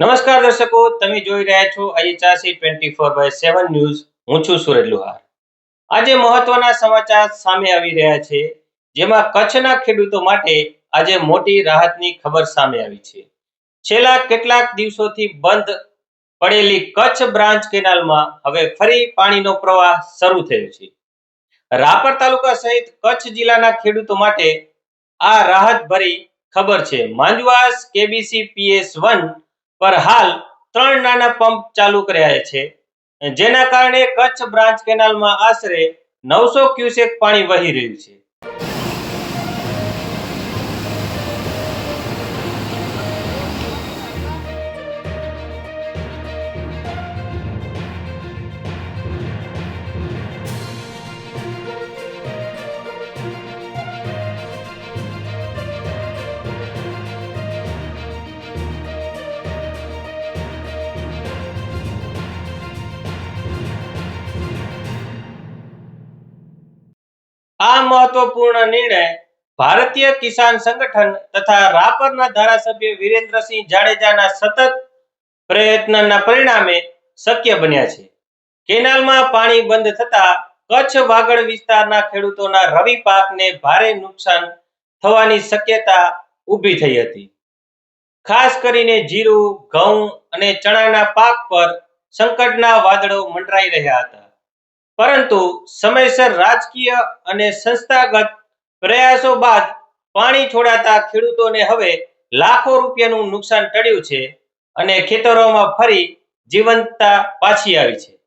નમસ્કાર દર્શકો, તમે જોઈ રહ્યા છો અયચાસી ટ્વેન્ટી બાય સેવન ન્યૂઝ હું છું સુરજ લુહાર. આજે મહત્વના સમાચાર સામે આવી રહ્યા છે, જેમાં કચ્છના ખેડૂતો માટે આજે મોટી રાહતની ખબર સામે આવી છે. છેલ્લા કેટલાક દિવસોથી બંધ પડેલી કચ્છ બ્રાન્ચ કેનાલમાં હવે ફરી પાણીનો પ્રવાહ શરૂ થયો છે. રાપર તાલુકા સહિત કચ્છ જિલ્લાના ખેડૂતો માટે આ રાહત ભરી ખબર છે. માંજવાસ, કેબીસી, પીએસ વન પર હાલ ત્રણ નાના પંપ ચાલુ કર્યા છે. જેના કારણે કચ્છ બ્રાન્ચ કેનાલમાં આશરે નવસો ક્યુસેક પાણી વહી રહ્યું છે. આ મહત્વપૂર્ણ નિર્ણય ભારતીય કિસાન સંગઠન તથા રાપરના ધારાસભ્ય વિરેન્દ્રસિંહ જાડેજાના સતત પ્રયત્નના પરિણામે શક્ય બન્યા છે. કેનાલમાં પાણી બંધ થતા કચ્છ વાગડ વિસ્તારના ખેડૂતોના રવિ પાકને ભારે નુકસાન થવાની શક્યતા ઊભી થઈ હતી. ખાસ કરીને જીરું, ઘઉં અને ચણાના પાક પર સંકટના વાદળો મંડરાઈ રહ્યા હતા. પરંતુ સમયસર રાજકીય અને સંસ્થાગત પ્રયાસો બાદ પાણી છોડાતા ખેડૂતોને હવે લાખો રૂપિયાનું નુકસાન ટળ્યું છે અને ખેતરોમાં ફરી જીવંતતા પાછી આવી છે.